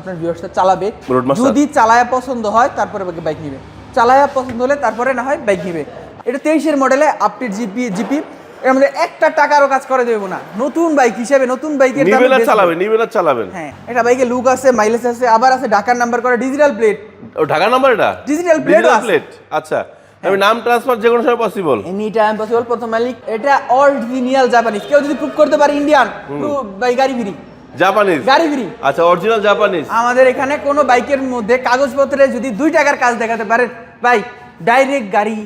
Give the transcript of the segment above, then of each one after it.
আপনার ভিউয়ার্সটা চালাবে। যদি চালায়া পছন্দ হয় তারপরে বাইক নিবে। চালায়া পছন্দ হলে তারপরে না হয় বাইক নিবে। এটা তেইশের মডেলে আপডেট জিপি জিপি এর মধ্যে একটা টাকারও কাজ করে দেবো না। নতুন বাইক হিসেবে নতুন বাইকের বেচবো। চালাবেন আর চালাবেন। হ্যাঁ এটা বাইকে লুক আছে মাইলেজ আছে আবার আছে ঢাকার নাম্বার করা ডিজিটাল প্লেট ও ঢাকা নাম্বার এটা? ও আছে। প্লেট আচ্ছা। আমি নাম ট্রান্সফার যে কোনো সময় পসিবল এনি টাইম পসিবল প্রথম মালিক। এটা অরিজিনাল জাপানিজ কেউ যদি প্রুভ করতে পারে ইন্ডিয়ান বাই গাড়ি ফ্রি। জাপানিজ গাড়ি ফ্রি আচ্ছা অরিজিনাল জাপানিজ আমাদের এখানে কোনো বাইকের মধ্যে কাগজপত্রে যদি দুই টাকার কাজ দেখাতে পারেন ভাই ডাইরেক্ট গাড়ি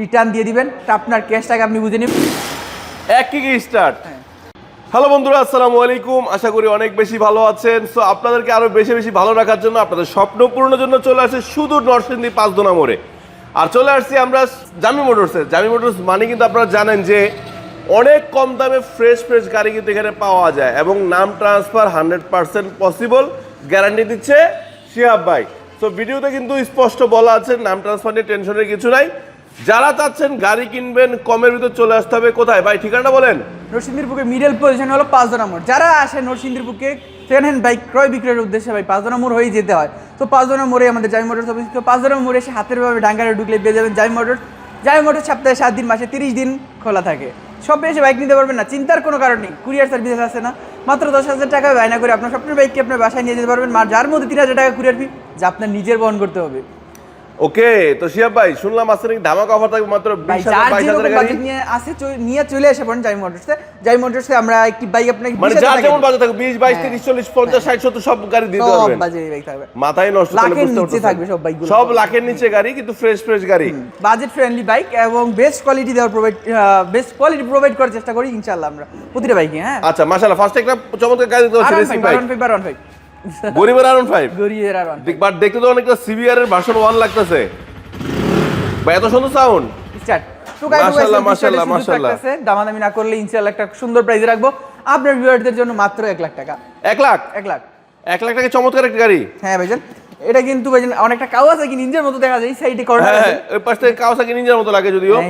রিটার্ন দিয়ে দিবেন। তা আপনার ক্যাশ টাকা আপনি বুঝে নিন এক কি স্টার্ট হ্যাঁ। হ্যালো বন্ধুরা আসসালামু আলাইকুম। আশা করি অনেক বেশি ভালো আছেন। সো আপনাদেরকে আরও বেশি বেশি ভালো রাখার জন্য আপনাদের স্বপ্ন পূরণের জন্য চলে আসে শুধু নরসিংদী পাঁচদোনা মোড়ে। আর চলে আসছি আমরা জামি মোটরসে জামি মোটরস মানে কিন্তু আপনারা জানেন যে অনেক কম দামে ফ্রেশ ফ্রেশ গাড়ি কিন্তু এখানে পাওয়া যায় এবং নাম transfer hundred percent possible guarantee দিচ্ছে শিহাব ভাই। তো ভিডিওতে কিন্তু স্পষ্ট বলা আছে, নাম ট্রান্সফার নিয়ে টেনশনের কিছু নাই। যারা চাচ্ছেন গাড়ি কিনবেন, কমের ভিতর চলে আসতে হবে। কোথায়? ভাই ঠিকানা বলেন। নরসিংদীর মিডল পজিশন হলো পাঁচ জনা মোড়। যারা আসে নরসিংদীর বুকে সেকেন্ড হ্যান্ড বাইক ক্রয় বিক্রয়ের উদ্দেশ্যে ভাই, পাঁচ জনা মোড় হয়েই যেতে হয়। তো পাঁচ জনা মোড়ে আমাদের জামি মোটরস অফিস তো পাঁচ জনা মোড়ে এসে হাতের ভাবে ডাঙ্গারে ঢুকলে পেয়ে যাবেন জামি মোটর জামি মোটর সপ্তাহে সাত দিন, মাসে তিরিশ দিন খোলা থাকে। সব এসে বাইক নিতে পারবেন না, চিন্তার কোনো কারণ নেই। কুরিয়ার সার্ভিস আছে না। মাত্র দশ হাজার টাকা বায়না করে আপনার স্বপ্নের বাইককে আপনার বাসায় নিয়ে যেতে পারবেন? যার মধ্যে তিন হাজার টাকা কুরিয়ার ফি যা আপনার নিজের বহন করতে হবে। ওকে তো শিহাব ভাই শুনলাম আজকে নাকি ধামাকা অফার থাকবে মাত্র বিশ হাজার বাজেট নিয়ে আসে নিয়ে চলে আসে পড়েন জামি মোটরসে জামি মোটরসে আমরা একটি বাইক আপনাকে মানে 20,000 যার যেমন। বাজেট থাকবে বিশ বাইশ হ্যাঁ। তিরিশ চল্লিশ পঞ্চাশ ষাট সত্তর সব গাড়ি দিতে সব পারবেন। বাজেট বাইক থাকবে। মাথায় নষ্ট লাখের নিচে থাকবে সব বাইকগুলো। সব লাখের নিচে গাড়ি কিন্তু ফ্রেশ ফ্রেশ গাড়ি। বাজেট ফ্রেন্ডলি বাইক এবং বেস্ট কোয়ালিটি দেওয়ার প্রোভাইড বেস্ট কোয়ালিটি প্রোভাইড করার চেষ্টা করি ইনশাআল্লাহ আমরা। প্রতিটা বাইকে হ্যাঁ। আচ্ছা মাশাআল্লাহ ফার্স্ট একটা চমৎকার গাড়ি দেখতে পাচ্ছি রেসিং বাইক আরন ফাইভ গরিবের ফাইভ গরিবের বাট দেখতে তো অনেকটা এর ভার্সন ওয়ান লাগতেছে। ভাই এত সুন্দর সাউন্ড স্টার্ট দামাদামি না করলে ইনশাআল্লাহ একটা সুন্দর প্রাইজে রাখব। আপনার ভিউয়ারদের জন্য মাত্র এক লাখ টাকা। এক লাখ? এক লাখ। এক লাখ টাকা চমৎকার একটা গাড়ি। হ্যাঁ ভাইজান। এটা কিন্তু ভাইজান অনেকটা কাওয়াসাকি নিনজার মতো দেখা যায় সাইডে কর্নার হ্যাঁ আছে। হ্যাঁ ওই পাশ থেকে কাওয়াসাকি নিনজার মতো লাগে যদিও।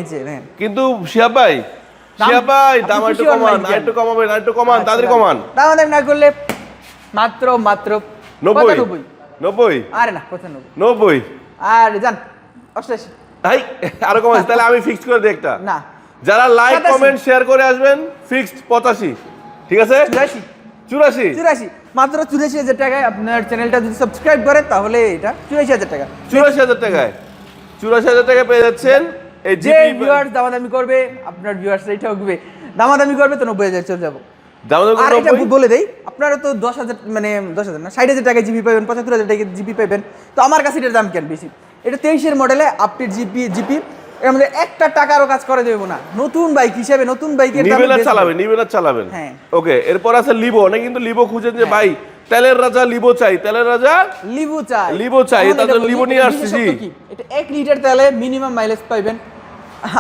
কিন্তু শিহাব ভাই দাম- শিহাব ভাই দাম একটু কমান? একটু কমাবেন একটু কমান আচ্ছা, কমান। দামাদামি না করলে মাত্র মাত্র নব্বই। নব্বই? আরে না পঁচানব্বই নব্বই? আর যান অষ্টাশি ভাই আরও কমাইছে তাহলে আমি ফিক্সড করে দিই একটা। না। যারা লাইক কমেন্ট শেয়ার করে আসবেন ফিক্সড পঁচাশি। ঠিক আছে? চুরাশি। চুরাশি। চুরাশি। মাত্র চুরাশি হাজার টাকায় আপনার চ্যানেলটা যদি সাবস্ক্রাইব করে তাহলে এটা চুরাশি হাজার টাকা। চুরাশি হাজার টাকায়। চুরাশি হাজার টাকা পেয়ে যাচ্ছেন এই যে জিপি ভিউয়ার্স দামাদামি করবে আপনার ভিউয়ার্স রেট হবে দামাদামি করবে তো নব্বই হাজার চলে যাব। আর এটা বলে দেই আপনারা তো দশ হাজার মানে দশ হাজার না ষাট হাজার টাকায় জিপি পাবেন পঁচাত্তর হাজার টাকা জিপি পাবেন তো আমার কাছে এটার দাম কেন বেশি? এটা তেইশের মডেলে আপডেট জিপি জিপি এর মধ্যে একটা টাকারও কাজ করে দেবো না। নতুন বাইক হিসেবে নতুন বাইকের দামে। চালাবেন আর চালাবেন। হ্যাঁ। ওকে এরপর আছে লিবো অনেক কিন্তু লিবো খুঁজেন যে ভাই তেলের রাজা লিবো চাই। তেলের রাজা লিবু চাই। লিবু চাই, এটা জন্য বলি, নিয়ে আসছি? এটা এক লিটার তেলে মিনিমাম মাইলেজ পাইবেন।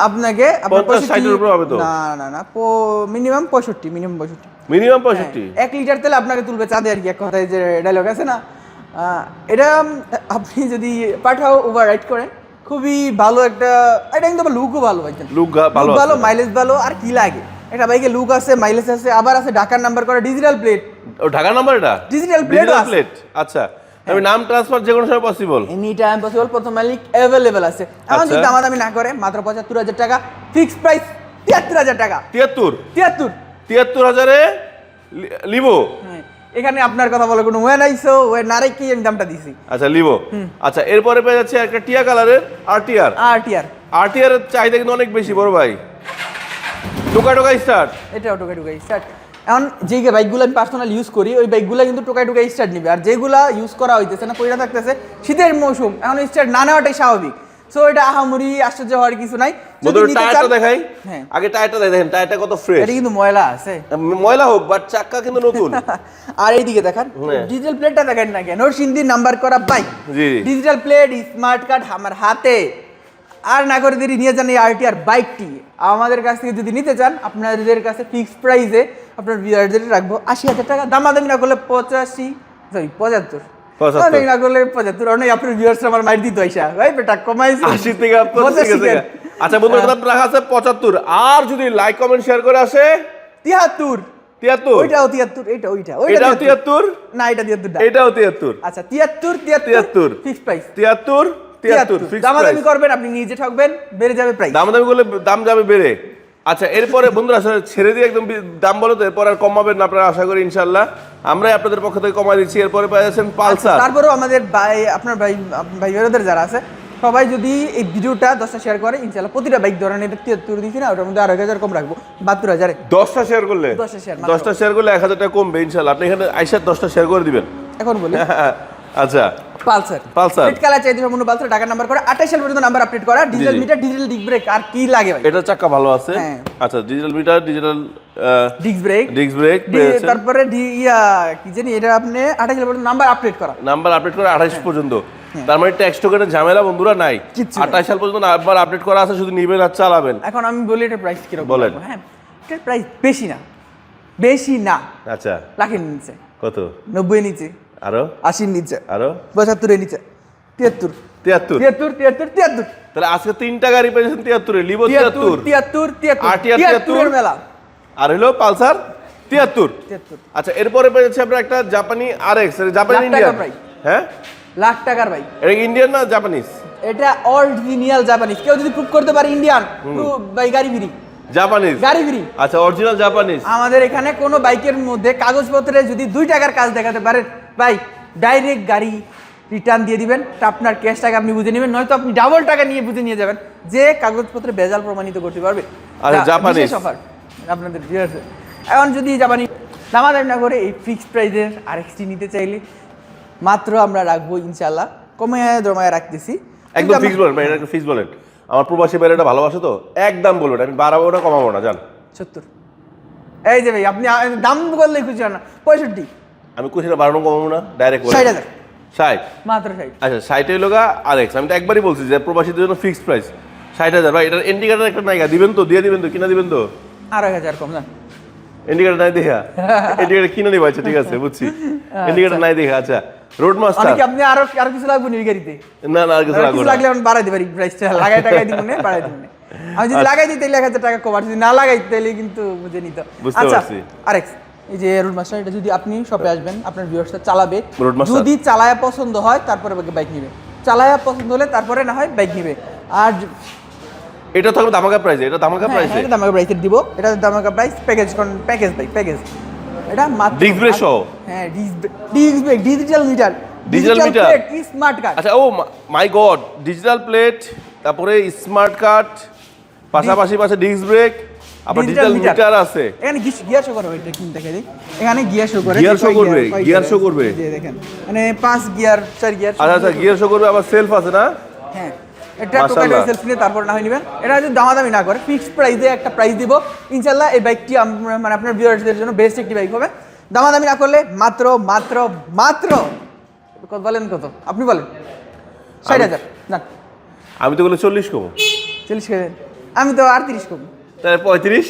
আপনাকে আপনার 50 60 এর উপর হবে তো? না না না মিনিমাম পঁয়ষট্টি মিনিমাম পঁয়ষট্টি। মিনিমাম পঁয়ষট্টি। হ্যাঁ, এক লিটার তেল আপনাকে তুলবে চাঁদে আর কি এক কথায় যে ডায়লগ আছে না? এটা আপনি যদি পাঠাও ওভার রাইড করেন খুবই ভালো একটা এটা কিন্তু লুকও ভালো ভাইজান লুক ভালো ভালো মাইলেজ ভালো আর কি লাগে? একটা বাইকে লুক আছে মাইলেজ আছে আবার আছে ঢাকার নাম্বার করা ডিজিটাল প্লেট ও ঢাকার নাম্বার এটা? ও আছে। প্লেট আচ্ছা। আমি নাম ট্রান্সফার যে কোনো সময় পসিবল এনি টাইম পসিবল প্রথম মালিক অ্যাভেলেবেল আছে। এখন যদি আচ্ছা। দামাদামি না করে মাত্র পঁচাত্তর হাজার টাকা ফিক্স প্রাইস তিয়াত্তর হাজার টাকা। তিয়াত্তর? তিয়াত্তর। তিয়াত্তর হাজারে লিবো। হ্যাঁ, এখানে আপনার কথা বলে কোনো ওয়ে নাইসো ওয়ে নারেকি আমি দামটা দিছি। আচ্ছা লিবো। আচ্ছা এরপরে পেয়ে যাচ্ছে একটা টিয়া কালারের আরটিআর আর টিয়ার আরটিআর এর চাহিদা কিন্তু অনেক বেশি বড় ভাই। টোকা টোকা স্টার্ট এটাও টোকাই টোকাই স্টার্ট এখন যে বাইকগুলো আমি পার্সোনাল ইউজ করি ওই বাইকগুলো কিন্তু টোকাই টোকাই স্টার্ট নিবে। আর যেগুলা ইউজ করা হইতেছে না পয়সা থাকতেছে শীতের মৌসুম এখন স্টার্ট না নেওয়াটাই স্বাভাবিক। সো এটা আহামরি আশ্চর্য হওয়ার কিছু নাই। যদি টায়ারটা দেখাই। হ্যাঁ। আগে টায়ারটা দেখেন টায়ারটা কত ফ্রেশ এটা কিন্তু ময়লা আছে। ময়লা হোক বাট চাক্কা কিন্তু নতুন। আর এইদিকে দেখান। হ্যাঁ। ডিজিটাল প্লেটটা দেখেন না কেন? ওর সিন্ধির নাম্বার করা বাইক জি। ডিজিটাল প্লেট স্মার্ট কার্ড আমার হাতে। আর না করে দেরি নিয়ে যান এই আরটিআর বাইকটি আমাদের কাছ থেকে যদি নিতে চান আপনাদের কাছে ফিক্সড প্রাইসে আপনার ভিউয়ারদের রাখব আশি হাজার টাকা। দামাদামি না করলে পঁচাশি সরি পঁচাত্তর। পঁচাত্তর। না করলে পঁচাত্তর অনেক আপনার ভিউয়ার্স আমার মাইর দিত আইসা। ভাই বেটা কমাইছে। আশি থেকে আপনার পঁচাশি ঠিক আছে কেন? আচ্ছা বন্ধু রাখা আছে পঁচাত্তর। আর যদি লাইক কমেন্ট শেয়ার করে আসে? তিয়াত্তর। তিয়াত্তর? ওইটাও তিয়াত্তর ওইটা তিয়াত্তর। না এটা তিয়াত্তর এটাও তিয়াত্তর। আচ্ছা তিয়াত্তর তিয়াত্তর তিয়াত্তর। ফিক্স প্রাইস তিয়াত্তর তিয়াত্তর ফিক্স দামাদামি করবেন আপনি নিজে ঠকবেন বেড়ে যাবে প্রাইস করলে দাম যাবে বেড়ে। আচ্ছা এরপরে বন্ধুরা ছেড়ে দিয়ে একদম দাম বলো তো এরপর আর কমাবেন না আপনারা আশা করি ইনশাল্লাহ আমরাই আপনাদের পক্ষ থেকে কমাই দিচ্ছি। এরপরে পেয়ে যাচ্ছেন পালসার। তারপরেও আমাদের ভাই আপনার ভাই ভাই বেরোদের যারা আছে সবাই যদি এই ভিডিওটা দশটা শেয়ার করে ইনশাল্লাহ প্রতিটা বাইক ধরেন এটা তিয়াত্তর দিচ্ছি না ওটার মধ্যে আরও এক হাজার কম রাখব বাহাত্তর হাজারে দশটা শেয়ার করলে? দশটা মাত্র। দশটা শেয়ার করলে এক হাজার টাকা কমবে ইনশাল্লাহ আপনি এখানে আইসার দশটা শেয়ার করে দিবেন। এখন বলি। আচ্ছা। পালসার। Pulsar। রেড কালার চাইতে সম্পূর্ণ পালসার নাম্বার করা। আঠাশ সাল পর্যন্ত নাম্বার আপডেট করা। ডিজিটাল জি। মিটার ডিক ব্রেক আর কি লাগে ভাই? এটা চাকা ভালো আছে। হ্যাঁ। আচ্ছা digital meter digital disc brake disc brake তারপরে ইয়া কি জানি এটা আপনি আঠাশ সাল পর্যন্ত নাম্বার আপডেট করা। নাম্বার আপডেট করে আঠাশ পর্যন্ত। তার মানে ট্যাক্স টোকেনের ঝামেলা বন্ধুরা নাই। কিচ্ছু নাই। আঠাশ সাল পর্যন্ত নাম্বার আপডেট করা আছে শুধু নিবেন আর চালাবেন। এখন আমি বলি এটার প্রাইস কীরকম বলেন। হ্যাঁ এটার প্রাইস বেশি না। বেশি না। আচ্ছা। লাখের নিচে। কত? নব্বই নিচে। আরও? আশির নিচে। আরও? পঁচাত্তরের নিচে। তিয়াত্তর। তিয়াত্তর? তিয়াত্তর তিয়াত্তর তিয়াত্তর। তাহলে আজকে তিনটা গাড়ি পেয়েছেন তিয়াত্তরে লিবো তিয়াত্তর তিয়াত্তর তিয়াত্তর তিয়াত্তরের মেলা। আর হলো পালসার তিয়াত্তর। আচ্ছা এরপরে পেয়েছে আপনার একটা জাপানি আর এক্স জাপানি ইন্ডিয়ান। হ্যাঁ? লাখ টাকার বাইক। এটা ইন্ডিয়ান না জাপানিজ? এটা অরিজিনাল জাপানিজ কেউ যদি প্রুভ করতে পারে ইন্ডিয়ান বাই গাড়ি ফ্রি। জাপানিজ? গাড়ি ফ্রি। আচ্ছা অরিজিনাল জাপানিজ। আমাদের এখানে কোনো বাইকের মধ্যে কাগজপত্রে যদি দুই টাকার কাজ দেখাতে পারেন ভাই ডাইরেক্ট গাড়ি রিটার্ন দিয়ে দিবেন। তা আপনার ক্যাশ টাকা আপনি বুঝে নেবেন নয়তো আপনি ডাবল টাকা নিয়ে বুঝে নিয়ে যাবেন যে কাগজপত্রে বেজাল প্রমাণিত করতে পারবে। অফার আপনাদের এখন যদি জাপানি দামাদামি না করে এই ফিক্সড প্রাইজের আরেকটি নিতে চাইলে মাত্র আমরা রাখব ইনশাল্লাহ কমে জমায় রাখতেছি। একদম ফিক্স বলেন ভাই এটা ফিক্স বলেন আমার প্রবাসী বাইরেটা ভালোবাসে তো একদম বলবেন আমি বাড়াবো না কমাবো না জান। সত্তর। এই যে ভাই আপনি দাম করলে খুশি হন না পঁয়ষট্টি। আমি কোথায় বাড়ানো কমাবো না ডাইরেক্ট ষাট হাজার। ষাট? মাত্র ষাট। আচ্ছা আর এক্স আমি তো একবারই বলছি যে প্রবাসীদের জন্য ফিক্সড প্রাইস ষাট হাজার ভাই এটার ইন্ডিকেটার একটা নাইগা দিবেন তো দিয়ে দিবেন তো কিনা দিবেন তো? হাজার কম না। ইন্ডিকেটার নাই দেখা ইন্ডিকেটার কিনে নিবা আচ্ছা ঠিক আছে বুঝছি। ইন্ডিকেটার নাই দেখা আচ্ছা। রোড মাস্টার অনেকে আপনি আরও আরও কিছু লাগবে নি গাড়িতে? না না আর কিছু লাগবে লাগলে আমি বাড়াই দিই প্রাইসটা লাগাই টাকাই দিব না বাড়াই দিব না। আমি যদি লাগাই দিই তাহলে এক হাজার টাকা কম আর যদি না লাগাই তাহলে কিন্তু বুঝে নিত। আচ্ছা পারছি। আরেক এই যে রুড মাস্টার এটা যদি আপনি শপে আসবেন আপনার ভিউয়ার্সটা চালাবে? যদি চালায়া পছন্দ হয় তারপরে বাইক নিবে। চালায়া পছন্দ হলে তারপরে না হয় বাইক নিবে। আর এটা থাকবে ধামাকা প্রাইসে এটা হ্যাঁ, প্রাইসে হ্যাঁ, এটা দামাকা প্রাইসের দিব। এটা দামাকা প্রাইস প্যাকেজ প্যাকেজ ভাই প্যাকেজ এটা মাত্র Disc brake সহ? হ্যাঁ disc brake digital meter Digital meter? Smart card আচ্ছা oh my god digital plate তারপরে স্মার্ট কার্ড পাশাপাশি পাশে ডিস্ক ব্রেক আবার ডিজিটাল মিটার আছে। এখানে গিয়ার শো করবে এটা কি দেখাই দিই? এখানে গিয়ার শো করে show কয় করবে, gear show করবে। এই দেখেন মানে পাঁচ গিয়ার চার গিয়ার আচ্ছা আচ্ছা গিয়ার শো করবে আবার সেলফ আছে না? হ্যাঁ এটা টোকেন সেলফ নিয়ে তারপর না হয় নেবেন। এটা যদি দামাদামি না করে ফিক্সড প্রাইসে একটা প্রাইস দিব। ইনশাল্লাহ এই বাইকটি মানে আপনার ভিউয়ার্সদের জন্য বেস্ট একটি বাইক হবে। দামাদামি না করলে মাত্র মাত্র মাত্র কত বলেন কত? আপনি বলেন। ষাট হাজার। না। আমি তো বলে চল্লিশ কম। চল্লিশ আমি তো আটত্রিশ কম। তাহলে পঁয়ত্রিশ?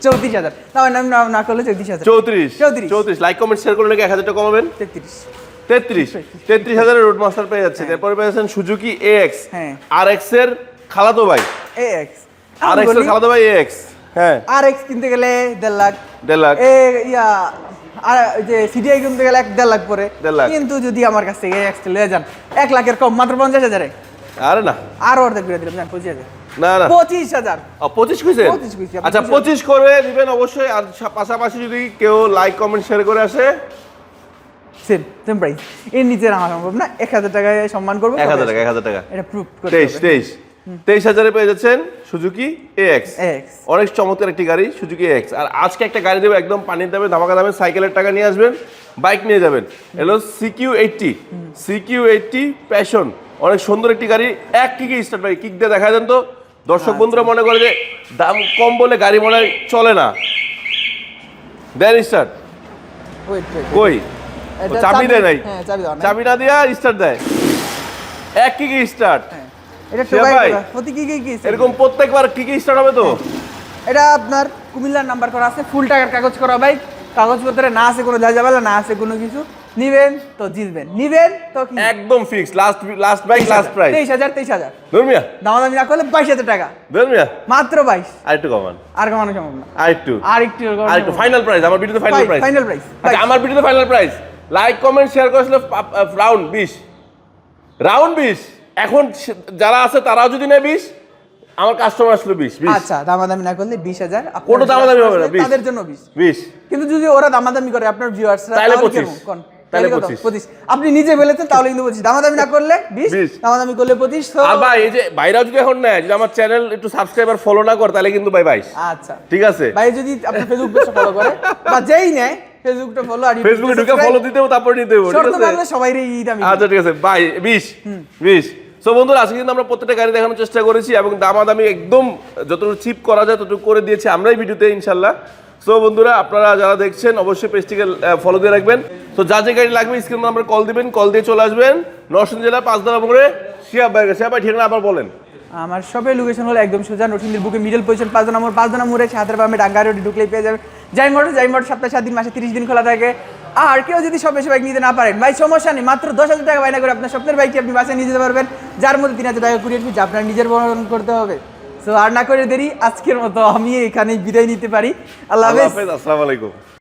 চৌত্রিশ হাজার। না- না করলে চৌত্রিশ হাজার। চৌত্রিশ। চৌত্রিশ। চৌত্রিশ। লাইক কমেন্ট শেয়ার করলে নাকি এক হাজার টাকা কমাবেন? তেত্রিশ। তেত্রিশ। তেত্রিশ। হাজারের রোড মাস্টার পেয়ে যাচ্ছে। তারপরে পেয়ে যাচ্ছেন সুজুকি এ এক্স হ্যাঁ। আর এক্সের খালাতো ভাই। এ এক্স আর এক্সের খালাতো ভাই এ এক্স হ্যাঁ। আর এক্স কিনতে গেলে দেড় লাখ। দেড় লাখ। এ ইয়া আর যে সিডিআই কিনতে গেলে এক দেড় লাখ পরে। দেড় লাখ। কিন্তু যদি আমার কাছ থেকে এক্সটা লিয়ে যান এক লাখের কম মাত্র পঞ্চাশ হাজারে। আরে না। আর অর্ধেক করে দিলাম জান পঁচিশ হাজার। না না। পঁচিশ হাজার। ও, পঁচিশ কইছি, আচ্ছা পঁচিশ- করে দিবেন অবশ্যই আর পাশাপাশি যদি কেউ লাইক কমেন্ট শেয়ার করে আসে? সেম সেম প্রাইস এর নিচে রাখা সম্ভব না এক হাজার টাকায় সম্মান করব এক হাজার টাকা এক হাজার টাকা। এটা প্রুফ তেইশ তেইশ। তেইশ হাজারে পেয়ে যাচ্ছেন সুজুকি এক্স এক্স অনেক চমৎকার একটি গাড়ি সুজুকি এক্স আর আজকে একটা গাড়ি দেবো একদম পানির দামে ধামাকা দামে সাইকেলের টাকা নিয়ে আসবেন বাইক নিয়ে যাবেন। এলো CQ eighty CQ eighty Passion অনেক সুন্দর একটি গাড়ি এক কিকে স্টার্ট ভাই কিক দিয়ে দেখা দেন তো। দর্শক বন্ধুরা মনে করে যে দাম কম বলে গাড়ি মনে চলে না। দেন স্টার্ট কই? চাবি দেয় নাই। হ্যাঁ চাবি না দিয়া স্টার্ট দেয়। এক কিকে স্টার্ট হ্যাঁ। এটা ভাই, প্রতি কি কি কি এরকম প্রত্যেকবার কিকে স্টার্ট হবে তো? এটা আপনার কুমিল্লার নাম্বার করা আছে। ফুল টাকার কাগজ করা বাইক কাগজপত্রে না আছে কোনো ঝামেলা না আছে কোনো কিছু। নিবেন তো জিতবেন। নিবেন তো কি? একদম fix last last bike last price তেইশ হাজার তেইশ হাজার ধর্মিয়া দামাদামি না করলে বাইশ হাজার টাকা। ধর্মিয়া মাত্র বাইশ। আর একটু কমান। আর কমানো সম্ভব না। আর একটু। আর একটু আর একটু ফাইনাল প্রাইস আমার ভিডিওতে ফাইনাল প্রাইস ফাইনাল প্রাইস আচ্ছা আমার ভিডিওতে final price like comment share করেছিল রাউন্ড বিশ। রাউন্ড বিশ। এখন যারা আছে তারাও যদি নেয় বিশ আমার কাস্টমার আসলো বিশ বিশ। আচ্ছা দামাদামি না করলে বিশ হাজার আপনার কোনো দামাদামি হবে না, 20 তাদের জন্য বিশ। বিশ। কিন্তু যদি ওরা দামাদামি করে আপনার ভিউয়ার্সরা তাহলে 25 তাহলে 25 পঁচিশ। আপনি নিজে বলেছেন তাহলে কিন্তু পঁচিশ। দামাদামি না করলে বিশ 20 দামাদামি করলে পঁচিশ তো আর ভাই এই যে যদি এখন নেয় যদি আমার চ্যানেল একটু সাবস্ক্রাইবার ফলো না করে তাহলে কিন্তু ভাই বাইশ। আচ্ছা। ঠিক আছে? ভাই যদি আপনি ফেসবুক পেজটা ফলো করে বা যেই নেয় ফেসবুকটা ফলো আর ফেসবুকে ঢুকে ফলো তারপর নিতে হবে ঠিক আছে? এই দামি আচ্ছা ঠিক আছে বাই বিশ বিশ। সো বন্ধুরা আজকে কিন্তু আমরা প্রত্যেকটা গাড়ি দেখানোর চেষ্টা করেছি এবং দামাদামি একদম যতটুকু চিপ করা যায় ততটুকু করে দিয়েছি আমরাই ভিডিওতে ইনশাল্লাহ। সো বন্ধুরা, আপনারা যারা দেখছেন, অবশ্যই পেজটিকে ফলো দিয়ে রাখবেন। তো যা যে গাড়ি লাগবে স্ক্রিন নাম্বার কল দিবেন কল দিয়ে চলে আসবেন। নরসিংদী জেলা পাঁচদারা মোড়ে শিয়া ভাই শিয়া ভাই ঠিকানা আবার বলেন। আমার শপের লোকেশন হলো একদম সোজা নটিন্দির বুকে মিডল পজিশন পাঁচ নম্বর পাঁচ নম্বরে হাতের বামে ডাঙ্গা রোডে ঢুকলেই পেয়ে যাবেন। যাই মোটর যাই মোটর সপ্তাহে সাত দিন, মাসে তিরিশ দিন খোলা থাকে। আর কেউ যদি সব এসে বাইক নিতে না পারেন, ভাই, সমস্যা নেই। মাত্র দশ হাজার টাকা বাইনা করে আপনার স্বপ্নের বাইকটি আপনি বাসায় নিয়ে যেতে পারবেন। যার মধ্যে তিন হাজার টাকা কুড়িয়ে ফিজ আপনার নিজের বহন করতে হবে। সো আর না করে দেরি, আজকের মতো আমি এখানে বিদায় নিতে পারি। আল্লাহ হাফেজ, আসসালামু আলাইকুম।